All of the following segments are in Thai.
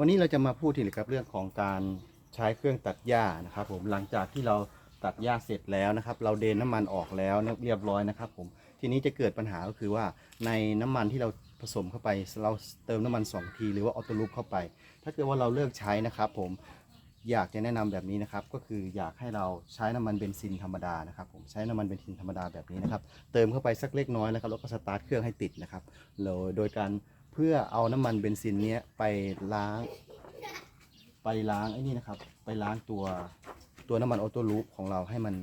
วันนี้เราจะมาพูดถึงเกี่ยวกับเรื่องของการใช้เครื่องตัดหญ้านะครับ ผมหลังจากที่เราตัดหญ้าเสร็จแล้วนะครับ เราเดนน้ำมันออกแล้วเรียบร้อยนะครับ ผมทีนี้จะเกิดปัญหาก็คือว่าในน้ำมันที่เราผสมเข้าไปเราเติมน้ำมัน2ทีหรือว่าออโต้ลูปเข้าไป ถ้าเกิดว่าเราเลิกใช้นะครับผมอยากจะแนะนำแบบนี้นะครับ ก็คืออยากให้เราใช้น้ำมันเบนซินธรรมดานะครับ ผมใช้น้ำมันเบนซินธรรมดาแบบนี้นะครับ เติมเข้าไปสักเล็กน้อยนะครับแล้วก็สตาร์ทเครื่องให้ติดนะครับโดยการ พื่อเอาน้ำมันเบนซินเนี้ยไปล้าง ไปล้างไอ้นี่นะครับ ไปล้างตัวตัวน้ำมันออโต้ลูปของเราให้มัน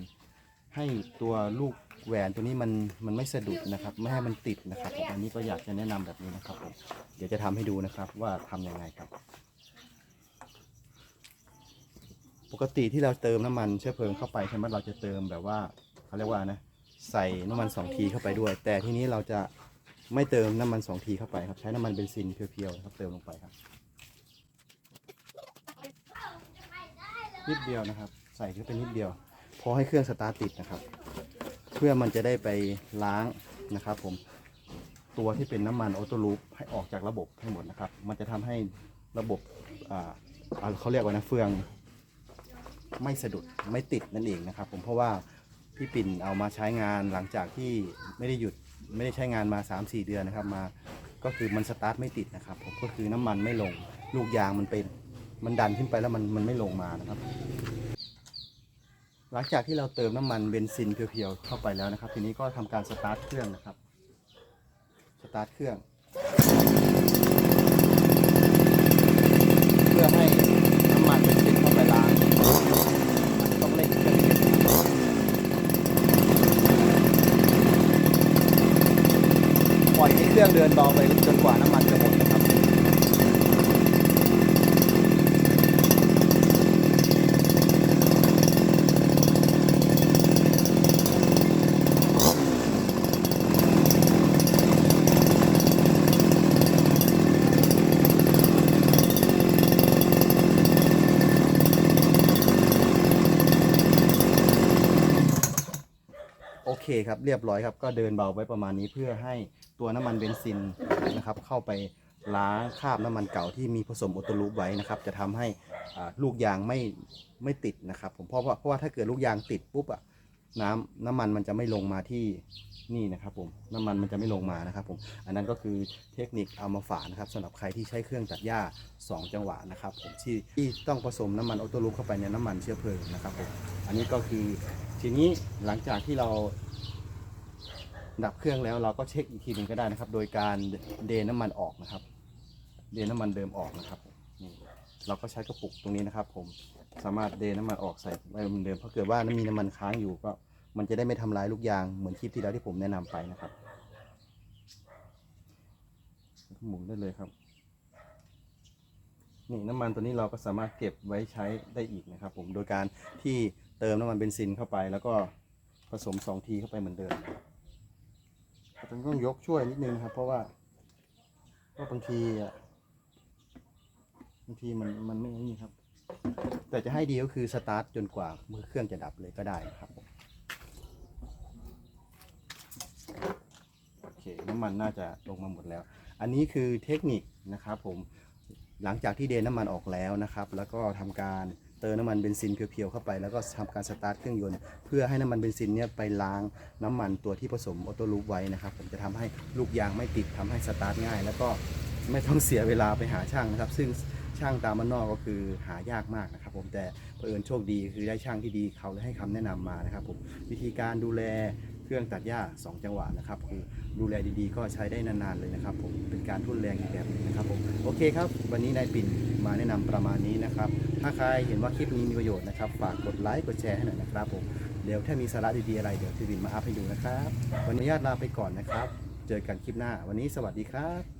ให้ตัวลูกแหวนตัวนี้มันมันไม่สะดุดนะครับ ไม่ให้มันติดนะครับ อันนี้ก็อยากจะแนะนำแบบนี้นะครับผมเดี๋ยวจะทำให้ดูนะครับว่าทำยังไงครับ ปกติที่เราเติมน้ำมันเชื้อเพลิงเข้าไปใช่ไหมเราจะเติมแบบว่าเขาเรียกว่านะ ใส่น้ำมันสองทีเข้าไปด้วย แต่ที่นี้เราจะ ไม่เติมน้ำมันสองทีเข้าไปครับ ใช้น้ำมันเบนซินเพียวๆนะครับเติมลงไปครับนิดเดียวนะครับ ใส่เข้าไปนิดเดียว พอให้เครื่องสตาร์ทติดนะครับ เพื่อมันจะได้ไปล้างนะครับผมตัวที่เป็นน้ำมันออโต้ลูปให้ออกจากระบบให้หมดนะครับ มันจะทำให้ระบบอ่าเขาเรียกว่านะเฟือง ไม่สะดุดไม่ติดนั่นเองนะครับ ผมเพราะว่าพี่ปิ่นเอามาใช้งานหลังจากที่ไม่ได้หยุด ไม่ได้ใช้งานมา 3-4 เดือนนะครับมาก็คือมันสตาร์ทไม่ติดนะครับผมก็คือน้ำมันไม่ลงลูกยางมันเป็นมันดันขึ้นไปแล้วมันมันไม่ลงมานะครับ หลังจากที่เราเติมน้ำมันเบนซินเพียวๆเข้าไปแล้วนะครับ ทีนี้ก็ทำการสตาร์ทเครื่องนะครับสตาร์ทเครื่อง เพื่อให้น้ำมันเบนซินเข้าไปล้างต้องเร่งเครื่องนิดนึงปล่อยให้ เครื่องเดินเบาไปจนกว่าน้ำมันจะหมดนะครับโอเคครับเรียบร้อยครับก็เดินเบาไว้ประมาณนี้เพื่อให้ ตัวน้ำมันเบนซินนะครับเข้าไปล้างคราบน้ำมันเก่าที่มีผสมโอโตลูปไว้นะครับ จะทำให้ลูกยางไม่ไม่ติดนะครับ ผมเพราะว่าเพราะว่าถ้าเกิดลูกยางติดปุ๊บอะน้ำน้ำมันมันจะไม่ลงมาที่นี่นะครับผมน้ำมันมันจะไม่ลงมานะครับผมอันนั้นก็คือเทคนิคเอามาฝานะครับสำหรับใครที่ใช้เครื่องตัดหญ้า 2 จังหวะนะครับผมที่ที่ต้องผสมน้ำมันออโตลูปเข้าไปในน้ำมันเชื้อเพลิงนะครับผมอันนี้ก็คือทีนี้หลังจากที่เรา ดับเครื่องแล้วเราก็เช็คอีกทีหนึ่งก็ได้นะครับ โดยการเดนน้ำมันออกนะครับ เดนน้ำมันเดิมออกนะครับนี่เราก็ใช้กระปุกตรงนี้นะครับ ผมสามารถเดนน้ำมันออกใส่ไว้เหมือนเดิมเพราะเกิดว่ามีน้ำมันค้างอยู่ก็มันจะได้ไม่ทำลายลูกยางเหมือนคลิปที่แล้วที่ผมแนะนำไปนะครับหมุนได้เลยครับนี่น้ำมันตัวนี้เราก็สามารถเก็บไว้ใช้ได้อีกนะครับ ผมโดยการที่เติมน้ำมันเบนซินเข้าไป แล้วก็ผสมสองทีเข้าไปเหมือนเดิม ต้องต้องยกช่วยนิดนึงครับ เพราะว่าเพราบางทีอะบางทีมันมันไม่นี่ครับ แต่จะให้ดีก็คือสตาร์ทจนกว่ามือเครื่องจะดับเลยก็ได้นะครับโอเคน้ำมันน่าจะลงมาหมดแล้ว อันนี้คือเทคนิคนะครับผมหลังจากที่เดนน้ำมันออกแล้วนะครับ แล้วก็ทำการ เติมน้ำมันเบนซินเพียวๆเข้าไปแล้วก็ทำการสตาร์ทเครื่องยนต์ เพื่อให้น้ำมันเบนซินเนี่ยไปล้างน้ำมันตัวที่ผสมออโต้ลูปไว้นะครับผมจะทำให้ลูกยางไม่ติดทำให้สตาร์ทง่าย แล้วก็ไม่ต้องเสียเวลาไปหาช่างนะครับ ซึ่งช่างตามมันนอกก็คือหายากมากนะครับ ผมแต่เผอิญโชคดีคือได้ช่างที่ดีเขาเลยให้คำแนะนำมานะครับผมวิธีการดูแลเครื่องตัดหญ้า 2 จังหวะนะครับคือดูแลดีๆ ก็ใช้ได้นานๆเลยนะครับผมเป็นการทุ่นแรงอีกแบบนึงนะครับผมโอเคครับ วันนี้นายปิ่น มาแนะนำประมาณนี้นะครับ ถ้าใครเห็นว่าคลิปนี้มีประโยชน์นะครับ ฝากกดไลค์กดแชร์ให้หน่อยนะครับผม เดี๋ยวถ้ามีสาระดีๆอะไรเดี๋ยวทีวินมาอัพให้ดูนะครับ วันนี้ญาตลาไปก่อนนะครับ เจอกันคลิปหน้า วันนี้สวัสดีครับ